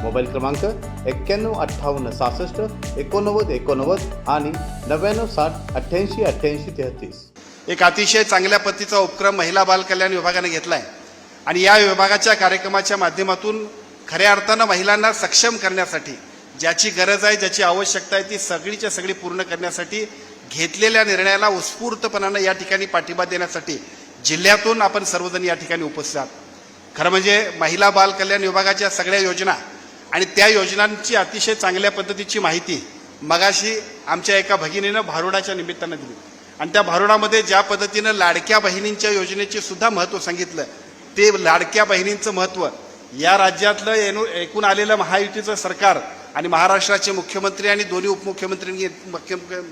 Mobile क्रमांक एक्क्याण्णव अठ्ठावन्न सहासष्ट एकोणनव्वद एकोणनव्वद आणि नव्याण्णव साठ अठ्ठ्याऐंशी अठ्ठ्याऐंशी तेहतीस. एक अतिशय चांगल्या पद्धतीचा उपक्रम महिला बाल कल्याण विभागाने घेतला आहे आणि या विभागाच्या कार्यक्रमाच्या माध्यमातून खऱ्या अर्थानं महिलांना सक्षम करण्यासाठी ज्याची गरज आहे ज्याची आवश्यकता आहे ती सगळीच्या सगळी पूर्ण करण्यासाठी घेतलेल्या निर्णयाला उत्स्फूर्तपणानं या ठिकाणी पाठिंबा देण्यासाठी जिल्ह्यातून आपण सर्वजण या ठिकाणी उपस्थित आहात. खरं म्हणजे महिला बालकल्याण विभागाच्या सगळ्या योजना आणि त्या योजनांची अतिशय चांगल्या पद्धतीची माहिती मगाशी आमच्या एका भगिनीनं भारुडाच्या निमित्तानं दिली. आणि त्या भारुडामध्ये ज्या पद्धतीनं लाडक्या बहिणींच्या योजनेचे सुद्धा महत्त्व सांगितलं ते लाडक्या बहिणींचं महत्त्व या राज्यातलं एनु एकूण आलेलं महायुतीचं सरकार आणि महाराष्ट्राचे मुख्यमंत्री आणि दोन्ही उपमुख्यमंत्र्यांनी मुख्य-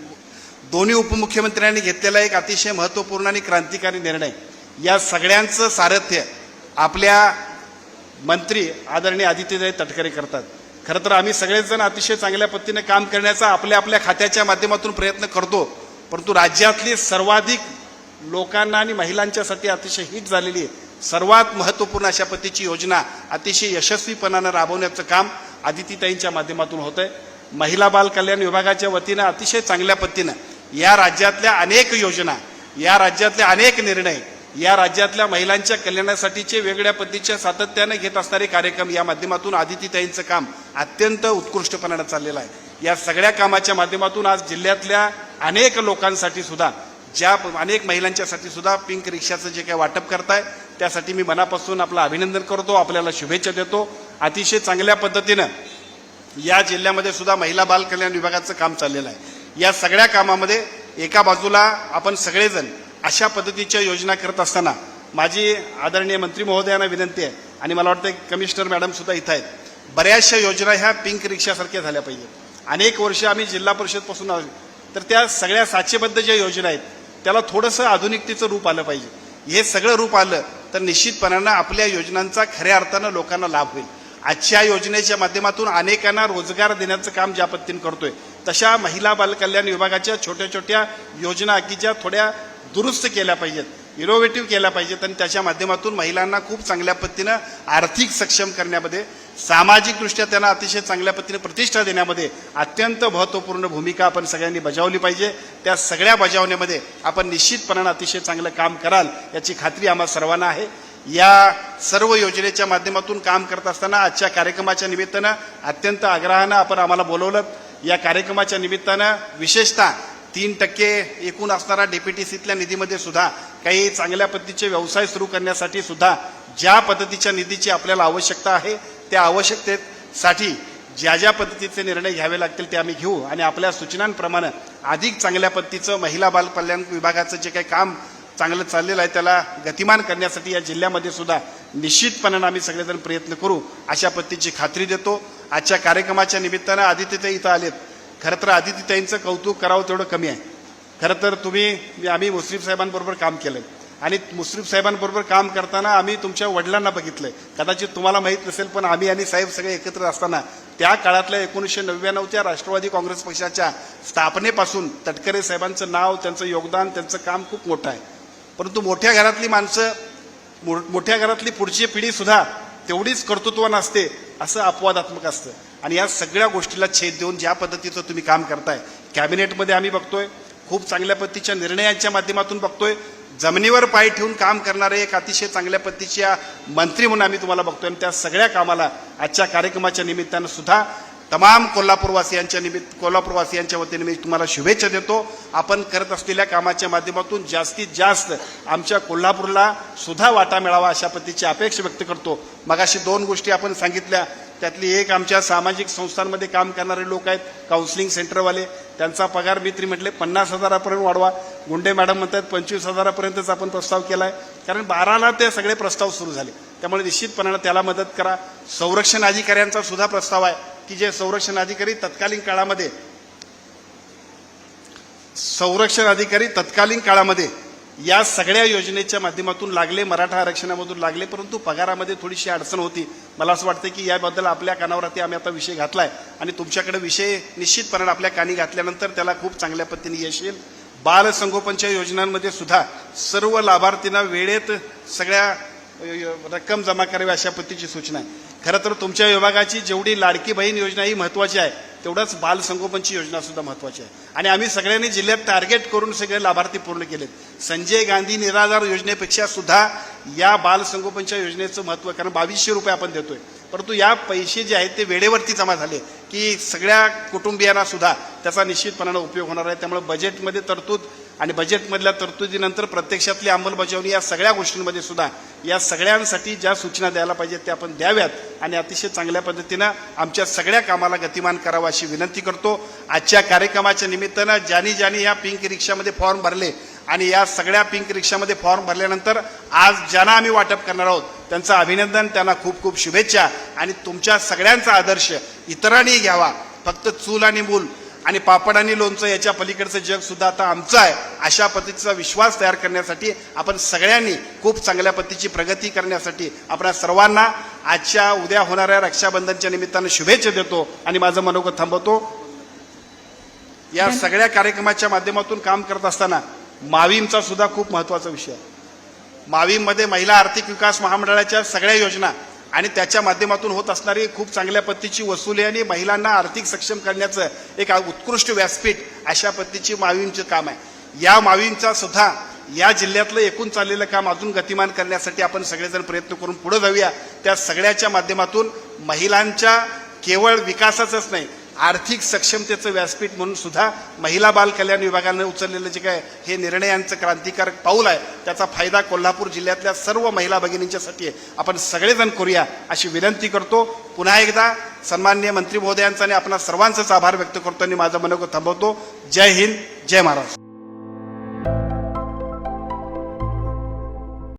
दोन्ही उपमुख्यमंत्र्यांनी घेतलेला एक अतिशय महत्त्वपूर्ण आणि क्रांतिकारी निर्णय. या सगळ्यांचं सारथ्य आपल्या मंत्री आदरणीय आदित्यदाई तटकरे करतात. खरं तर आम्ही सगळेजण अतिशय चांगल्या पद्धतीने काम करण्याचा आपल्या आपल्या खात्याच्या माध्यमातून प्रयत्न करतो. परंतु राज्यातली सर्वाधिक लोकांना आणि महिलांच्यासाठी अतिशय हिट झालेली आहे. सर्वात महत्त्वपूर्ण अशा पद्धतीची योजना अतिशय यशस्वीपणानं राबवण्याचं काम आदितीताईंच्या माध्यमातून होत आहे महिला बाल कल्याण विभागाच्या वतीनं अतिशय चांगल्या पद्धतीनं या राज्यातल्या अनेक योजना या राज्यातले अनेक निर्णय या राज्यातल्या महिलांच्या कल्याणासाठीचे वेगळ्या पद्धतीच्या सातत्याने घेत असणारे कार्यक्रम या माध्यमातून आदितीताईंचं काम अत्यंत उत्कृष्टपणानं चाललेलं आहे. या सगळ्या कामाच्या माध्यमातून आज जिल्ह्यातल्या अनेक लोकांसाठी सुद्धा ज्या अनेक महिलांच्यासाठी सुद्धा पिंक रिक्षाचं जे काही वाटप करताय त्यासाठी मी मनापासून आपलं अभिनंदन करतो आपल्याला शुभेच्छा देतो. अतिशय चांगल्या पद्धतीनं या जिल्ह्यामध्ये सुद्धा महिला बाल कल्याण विभागाचं काम चाललेलं आहे. या सगळ्या कामामध्ये एका बाजूला आपण सगळेजण अशा पद्धतीच्या योजना करत असताना माझी आदरणीय मंत्री महोदयांना विनंती आहे आणि मला वाटतं कमिशनर मॅडम सुद्धा इथं आहेत. बऱ्याचशा योजना ह्या पिंक रिक्षासारख्या झाल्या पाहिजेत. अनेक वर्ष आम्ही जिल्हा परिषदपासून आलो. तर त्या सगळ्या साचेबद्ध ज्या योजना आहेत त्याला थोडंसं आधुनिकतेचं रूप आलं पाहिजे. हे सगळं रूप आलं तर निश्चितपणानं आपल्या योजनांचा खऱ्या अर्थानं लोकांना लाभ होईल. आजच्या योजनेच्या माध्यमातून अनेकांना रोजगार देण्याचं काम ज्या पद्धतीने करतोय तशा महिला बालकल्याण विभागाच्या छोट्या छोट्या योजना की ज्या थोड्या दुरुस्त केल्या पाहिजेत इनोव्हेटिव्ह केल्या पाहिजेत आणि त्याच्या माध्यमातून महिलांना खूप चांगल्या पद्धतीनं आर्थिक सक्षम करण्यामध्ये सामाजिकदृष्ट्या त्यांना अतिशय चांगल्या पद्धतीने प्रतिष्ठा देण्यामध्ये अत्यंत महत्त्वपूर्ण भूमिका आपण सगळ्यांनी बजावली पाहिजे. त्या सगळ्या बजावण्यामध्ये आपण निश्चितपणानं अतिशय चांगलं काम कराल याची खात्री आम्हा सर्वांना आहे. या सर्व योजनेच्या माध्यमातून काम करत असताना आजच्या कार्यक्रमाच्या निमित्तानं अत्यंत आग्रहानं आपण आम्हाला बोलवलं. या कार्यक्रमाच्या निमित्तानं विशेषतः तीन टक्के एकूण असणारा डेपीटीसीतल्या निधीमध्ये सुद्धा काही चांगल्या पद्धतीचे व्यवसाय सुरू करण्यासाठी सुद्धा ज्या पद्धतीच्या निधीची आपल्याला आवश्यकता आहे त्या आवश्यकतेसाठी ज्या ज्या पद्धतीचे निर्णय घ्यावे लागतील ते आम्ही घेऊ. आणि आपल्या सूचनांप्रमाणे अधिक चांगल्या पद्धतीचं महिला बाल कल्याण विभागाचं जे काही काम चांगलं चाललेलं आहे त्याला गतिमान करण्यासाठी या जिल्ह्यामध्ये सुद्धा निश्चितपणानं आम्ही सगळेजण प्रयत्न करू अशा पद्धतीची खात्री देतो. आजच्या कार्यक्रमाच्या निमित्तानं आदित्य ते इथं आलेत. खरं तर आदित्यताईंचं कौतुक करावं तेवढं कमी आहे. खरं तर तुम्ही आम्ही मुश्रीफ साहेबांबरोबर काम केलं आणि मुश्रीफ साहेबांबरोबर काम करताना आम्ही तुमच्या वडिलांना बघितलंय. कदाचित तुम्हाला माहीत नसेल पण आम्ही आणि साहेब सगळे एकत्र असताना त्या काळातल्या एकोणीसशे नव्याण्णवच्या राष्ट्रवादी काँग्रेस पक्षाच्या स्थापनेपासून तटकरे साहेबांचं नाव त्यांचं योगदान त्यांचं काम खूप मोठं आहे. परंतु मोठ्या घरातली माणसं मो- मोठ्या घरातली पुढची पिढी सुद्धा तेवढीच कर्तृत्व नसते असं अपवादात्मक असतं. आणि या सगळ्या गोष्टीला छेद देऊन ज्या पद्धतीचं तुम्ही काम करताय कॅबिनेटमध्ये आम्ही बघतोय खूप चांगल्या पद्धतीच्या निर्णयांच्या माध्यमातून बघतोय जमिनीवर पाय ठेवून काम करणारे एक अतिशय चांगल्या पद्धतीच्या मंत्री म्हणून आम्ही तुम्हाला बघतोय. आणि त्या सगळ्या कामाला आजच्या कार्यक्रमाच्या निमित्तानं सुद्धा तमाम कोल्हापूरवासियांच्या निमित्त कोल्हापूरवासियांच्या वतीने मी तुम्हाला शुभेच्छा देतो. आपण करत असलेल्या कामाच्या माध्यमातून जास्तीत जास्त आमच्या कोल्हापूरला सुद्धा वाटा मिळावा अशा पद्धतीची अपेक्षा व्यक्त करतो. मगाशी दोन गोष्टी आपण सांगितल्या. त्यातली एक आमच्या सामाजिक संस्थांमध्ये काम करणारे लोक आहेत काउन्सिलिंग सेंटरवाले त्यांचा पगार मी तरी म्हटले पन्नास हजारापर्यंत वाढवा. गुंडे मॅडम म्हणतात पंचवीस हजारापर्यंतच आपण प्रस्ताव केला आहे कारण बाराला ते सगळे प्रस्ताव सुरू झाले. त्यामुळे निश्चितपणानं त्याला मदत करा. संरक्षण अधिकाऱ्यांचा सुद्धा प्रस्ताव आहे. की जे संरक्षण अधिकारी तत्कालीन काळामध्ये संरक्षण अधिकारी तत्कालीन काळामध्ये या सगळ्या योजनेच्या माध्यमातून लागले मराठा आरक्षणामधून लागले परंतु पगारामध्ये थोडीशी अडचण होती. मला असं वाटतं की याबद्दल आपल्या कानावरती आम्ही आता विषय घातलाय आणि तुमच्याकडे विषय निश्चितपणे आपल्या कानी घातल्यानंतर त्याला खूप चांगल्या पद्धतीने यश येईल. बालसंगोपनच्या योजनांमध्ये सुद्धा सर्व लाभार्थींना वेळेत सगळ्या रक्कम जमा करावी अशा पद्धतीची सूचना आहे. खरं तर तुमच्या विभागाची जेवढी लाडकी बहीण योजना ही महत्वाची आहे तेवढंच बालसंगोपनची योजना सुद्धा महत्वाची आहे. आणि आम्ही सगळ्यांनी जिल्ह्यात टार्गेट करून सगळे लाभार्थी पूर्ण केलेत. संजय गांधी निराधार योजनेपेक्षा सुद्धा या बालसंगोपनच्या योजनेचं महत्त्व कारण बावीसशे रुपये आपण देतोय. परंतु या पैसे जे आहेत ते वेळेवरती जमा झाले. की सगळ्या कुटुंबियांना सुद्धा त्याचा निश्चितपणानं उपयोग होणार आहे. त्यामुळे बजेटमध्ये तरतूद आणि बजेटमधल्या तरतुदीनंतर प्रत्यक्षातली अंमलबजावणी या सगळ्या गोष्टींमध्ये सुद्धा या सगळ्यांसाठी ज्या सूचना द्यायला पाहिजेत त्या आपण द्याव्यात आणि अतिशय चांगल्या पद्धतीनं आमच्या सगळ्या कामाला गतिमान करावं अशी विनंती करतो. आजच्या कार्यक्रमाच्या निमित्तानं ज्यांनी ज्यांनी या पिंक रिक्षामध्ये फॉर्म भरले आणि या सगळ्या पिंक रिक्षामध्ये फॉर्म भरल्यानंतर आज ज्यांना आम्ही वाटप करणार आहोत त्यांचं अभिनंदन त्यांना खूप खूप शुभेच्छा आणि तुमच्या सगळ्यांचा आदर्श इतरांनी घ्यावा. फक्त चूल आणि मूल आणि पापड आणि लोणचं याच्या पलीकडचं जग सुद्धा आता आमचं आहे अशा पद्धतीचा विश्वास तयार करण्यासाठी आपण सगळ्यांनी खूप चांगल्या पद्धतीची प्रगती करण्यासाठी आपल्या सर्वांना आजच्या उद्या होणाऱ्या रक्षाबंधनच्या निमित्तानं शुभेच्छा देतो आणि माझं मनोगत थांबवतो. या सगळ्या कार्यक्रमाच्या माध्यमातून काम करत असताना मावीमचा सुद्धा खूप महत्त्वाचा विषय आहे. मावीममध्ये महिला आर्थिक विकास महामंडळाच्या सगळ्या योजना आणि त्याच्या माध्यमातून होत असणारी खूप चांगल्या पद्धतीची वसुली आणि महिलांना आर्थिक सक्षम करण्याचं एक उत्कृष्ट व्यासपीठ अशा पद्धतीची मावीमचं काम आहे. या मावीमचा सुद्धा या जिल्ह्यातलं एकूण चाललेलं काम अजून गतिमान करण्यासाठी आपण सगळेजण प्रयत्न करून पुढे जाऊया. त्या सगळ्याच्या माध्यमातून महिलांच्या केवळ विकासाचंच नाही आर्थिक सक्षमतेचं व्यासपीठ म्हणून सुद्धा महिला बाल कल्याण विभागानं उचललेलं जे काय हे निर्णयांचं क्रांतिकारक पाऊल आहे त्याचा फायदा कोल्हापूर जिल्ह्यातल्या सर्व महिला भगिनींच्यासाठी आहे. आपण सगळेजण करूया अशी विनंती करतो. पुन्हा एकदा सन्मान्य मंत्री महोदयांचा आणि आपणा सर्वांचाच आभार व्यक्त करतो आणि माझं मनोगत थांबवतो. जय हिंद जय महाराष्ट्र.